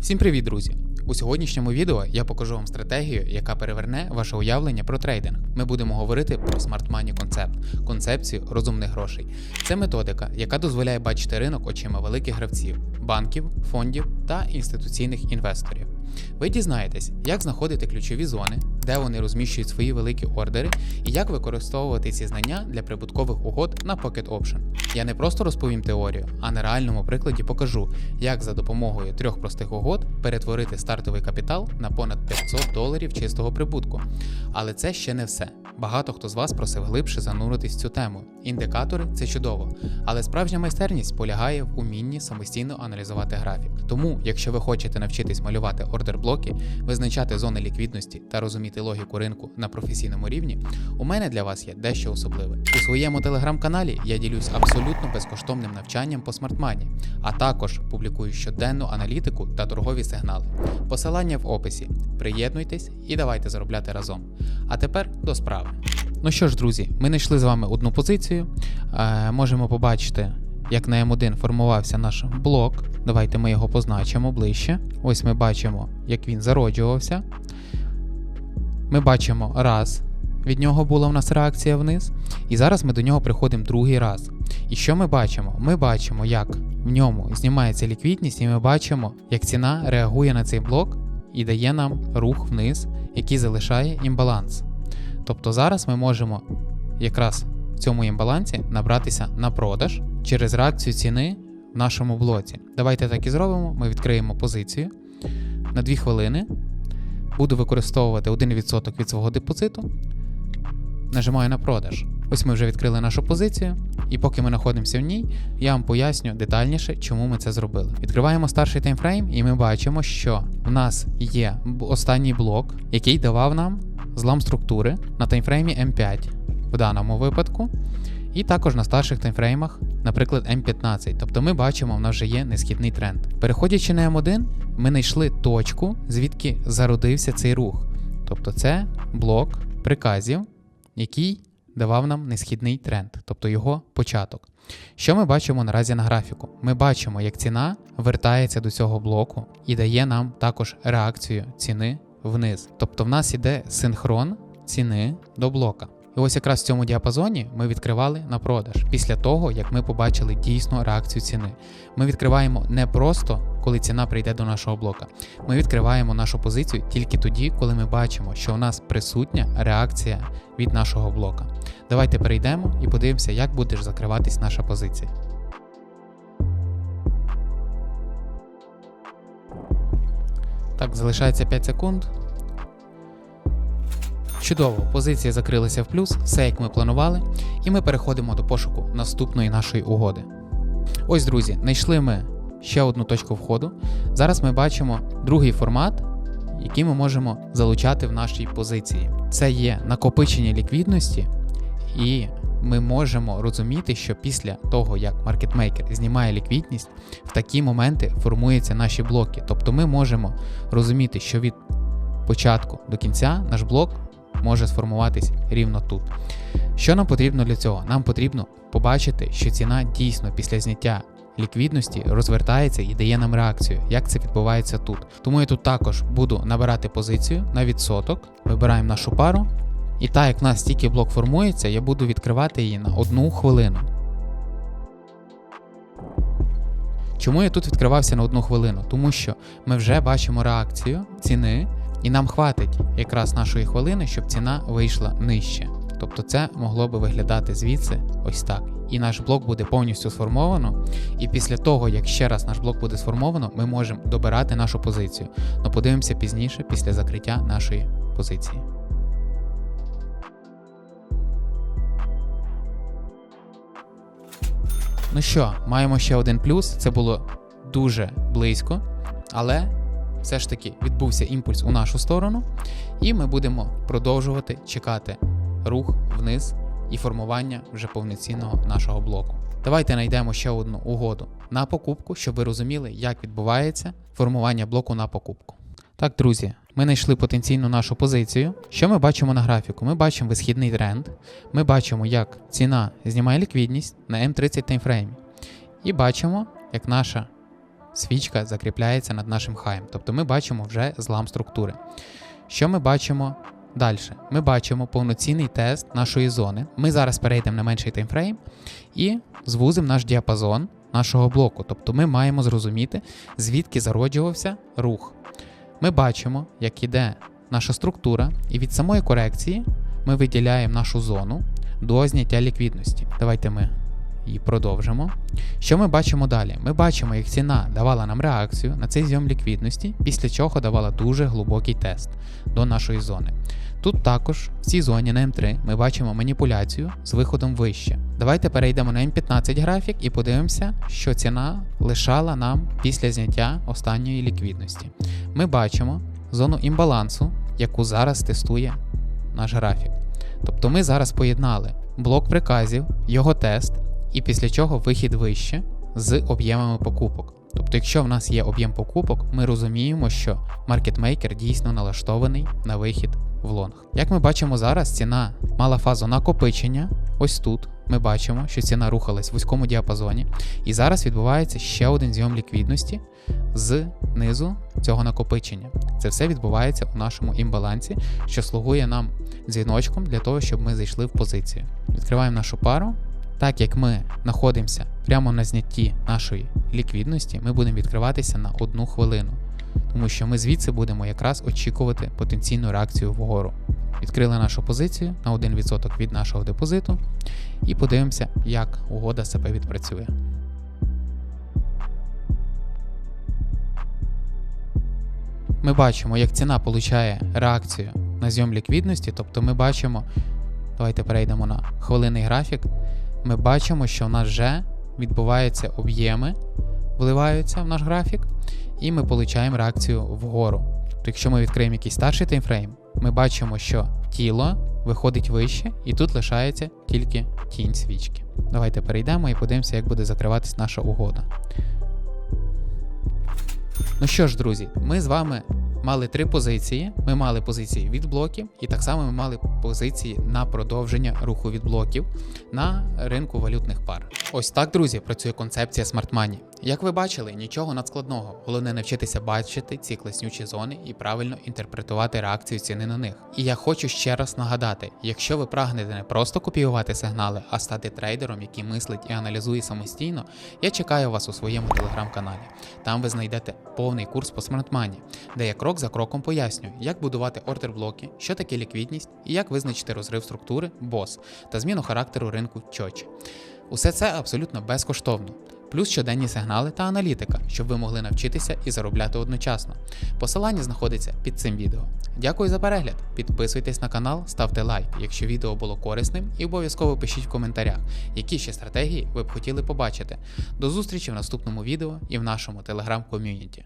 Всім привіт, друзі! У сьогоднішньому відео я покажу вам стратегію, яка переверне ваше уявлення про трейдинг. Ми будемо говорити про Smart Money концепт, концепцію розумних грошей. Це методика, яка дозволяє бачити ринок очима великих гравців, банків, фондів та інституційних інвесторів. Ви дізнаєтесь, як знаходити ключові зони, де вони розміщують свої великі ордери, і як використовувати ці знання для прибуткових угод на Pocket Option. Я не просто розповім теорію, а на реальному прикладі покажу, як за допомогою трьох простих угод перетворити стартовий капітал на понад 500 доларів чистого прибутку. Але це ще не все. Багато хто з вас просив глибше зануритись в цю тему. Індикатори це чудово, але справжня майстерність полягає в умінні самостійно аналізувати графік. Тому, якщо ви хочете навчитись малювати ордер-блоки, визначати зони ліквідності та розуміти логіку ринку на професійному рівні, у мене для вас є дещо особливе. У своєму телеграм-каналі я ділюсь абсолютно безкоштовним навчанням по смартмані, а також публікую щоденну аналітику та торгові сигнали. Посилання в описі. Приєднуйтесь і давайте заробляти разом. А тепер до справи. Ну що ж, друзі, ми знайшли з вами одну позицію. Е, можемо побачити, як на М1 формувався наш блок. Давайте ми його позначимо ближче. Ось ми бачимо, як він зароджувався. Ми бачимо раз. Від нього була в нас реакція вниз. І зараз ми до нього приходимо другий раз. І що ми бачимо? Ми бачимо, як в ньому знімається ліквідність, і ми бачимо, як ціна реагує на цей блок і дає нам рух вниз, який залишає імбаланс. Тобто зараз ми можемо якраз в цьому імбалансі набратися на продаж через реакцію ціни в нашому блоці. Давайте так і зробимо. Ми відкриємо позицію на 2 хвилини. Буду використовувати 1% від свого депозиту. Нажимаю на продаж. Ось ми вже відкрили нашу позицію, і поки ми знаходимося в ній, я вам поясню детальніше, чому ми це зробили. Відкриваємо старший таймфрейм, і ми бачимо, що в нас є останній блок, який давав нам злам структури на таймфреймі M5 в даному випадку, і також на старших таймфреймах, наприклад, M15. Тобто ми бачимо, в нас вже є несхідний тренд. Переходячи на M1, ми знайшли точку, звідки зародився цей рух. Тобто це блок приказів, який давав нам несхідний тренд, тобто його початок. Що ми бачимо наразі на графіку? Ми бачимо, як ціна вертається до цього блоку і дає нам також реакцію ціни вниз. Тобто в нас іде синхрон ціни до блока. І ось якраз в цьому діапазоні ми відкривали на продаж після того, як ми побачили дійсну реакцію ціни. Ми відкриваємо не просто, коли ціна прийде до нашого блока. Ми відкриваємо нашу позицію тільки тоді, коли ми бачимо, що у нас присутня реакція від нашого блока. Давайте перейдемо і подивимося, як буде закриватись наша позиція. Так, залишається 5 секунд. Чудово, позиції закрилися в плюс, все як ми планували, і ми переходимо до пошуку наступної нашої угоди. Ось, друзі, знайшли ми ще одну точку входу. Зараз ми бачимо другий формат, який ми можемо залучати в нашій позиції. Це є накопичення ліквідності, і ми можемо розуміти, що після того, як маркетмейкер знімає ліквідність, в такі моменти формуються наші блоки. Тобто ми можемо розуміти, що від початку до кінця наш блок може сформуватись рівно тут. Що нам потрібно для цього? Нам потрібно побачити, що ціна дійсно після зняття ліквідності розвертається і дає нам реакцію, як це відбувається тут. Тому я тут також буду набирати позицію на відсоток, вибираємо нашу пару. І так як в нас тільки блок формується, я буду відкривати її на одну хвилину. Чому я тут відкривався на одну хвилину? Тому що ми вже бачимо реакцію ціни, і нам хватить якраз нашої хвилини, щоб ціна вийшла нижче. Тобто це могло би виглядати звідси ось так. І наш блок буде повністю сформовано. І після того, як ще раз наш блок буде сформовано, ми можемо добирати нашу позицію. Ну подивимося пізніше, після закриття нашої позиції. Ну що, маємо ще один плюс. Це було дуже близько, але все ж таки відбувся імпульс у нашу сторону, і ми будемо продовжувати чекати рух вниз і формування вже повноцінного нашого блоку. Давайте знайдемо ще одну угоду на покупку, щоб ви розуміли, як відбувається формування блоку на покупку. Так, друзі, ми знайшли потенційну нашу позицію. Що ми бачимо на графіку? Ми бачимо висхідний тренд. Ми бачимо, як ціна знімає ліквідність на М30 таймфреймі. І бачимо, як наша свічка закріпляється над нашим хаєм. Тобто ми бачимо вже злам структури. Що ми бачимо далі? Ми бачимо повноцінний тест нашої зони. Ми зараз перейдемо на менший таймфрейм і звузимо наш діапазон нашого блоку. Тобто ми маємо зрозуміти, звідки зароджувався рух. Ми бачимо, як іде наша структура, і від самої корекції ми виділяємо нашу зону до зняття ліквідності. Давайте ми її продовжимо. Що ми бачимо далі? Ми бачимо, як ціна давала нам реакцію на цей зйом ліквідності, після чого давала дуже глибокий тест до нашої зони. Тут також в цій зоні на М3 ми бачимо маніпуляцію з виходом вище. Давайте перейдемо на М15 графік і подивимося, що ціна лишала нам після зняття останньої ліквідності. Ми бачимо зону імбалансу, яку зараз тестує наш графік. Тобто ми зараз поєднали блок приказів, його тест, і після чого вихід вище з об'ємами покупок. Тобто, якщо в нас є об'єм покупок, ми розуміємо, що маркетмейкер дійсно налаштований на вихід в лонг. Як ми бачимо зараз, ціна мала фазу накопичення. Ось тут ми бачимо, що ціна рухалась в вузькому діапазоні, і зараз відбувається ще один зйом ліквідності з низу цього накопичення. Це все відбувається у нашому імбалансі, що слугує нам дзвіночком для того, щоб ми зайшли в позицію. Відкриваємо нашу пару. Так як ми знаходимося прямо на знятті нашої ліквідності, ми будемо відкриватися на одну хвилину, тому що ми звідси будемо якраз очікувати потенційну реакцію вгору. Відкрили нашу позицію на 1% від нашого депозиту і подивимося, як угода себе відпрацює. Ми бачимо, як ціна получає реакцію на зйом ліквідності, тобто ми бачимо, давайте перейдемо на хвилинний графік. Ми бачимо, що в нас вже відбуваються об'єми, вливаються в наш графік, і ми получаємо реакцію вгору. Тобто, якщо ми відкриємо якийсь старший таймфрейм, ми бачимо, що тіло виходить вище, і тут лишається тільки тінь свічки. Давайте перейдемо і подивимося, як буде закриватись наша угода. Ну що ж, друзі, ми з вами мали три позиції. Ми мали позиції від блоків, і так само ми мали позиції на продовження руху від блоків на ринку валютних пар. Ось так, друзі, працює концепція Smart Money. Як ви бачили, нічого надскладного. Головне навчитися бачити ці класнючі зони і правильно інтерпретувати реакцію ціни на них. І я хочу ще раз нагадати: якщо ви прагнете не просто копіювати сигнали, а стати трейдером, який мислить і аналізує самостійно, я чекаю вас у своєму телеграм-каналі. Там ви знайдете повний курс по Money, де я крок за кроком пояснюю, як будувати ордер-блоки, що таке ліквідність і як визначити розрив структури BOSS та зміну характеру ринку чочі. Усе це абсолютно безкоштовно. Плюс щоденні сигнали та аналітика, щоб ви могли навчитися і заробляти одночасно. Посилання знаходиться під цим відео. Дякую за перегляд. Підписуйтесь на канал, ставте лайк, якщо відео було корисним, і обов'язково пишіть в коментарях, які ще стратегії ви б хотіли побачити. До зустрічі в наступному відео і в нашому телеграм-ком'юніті.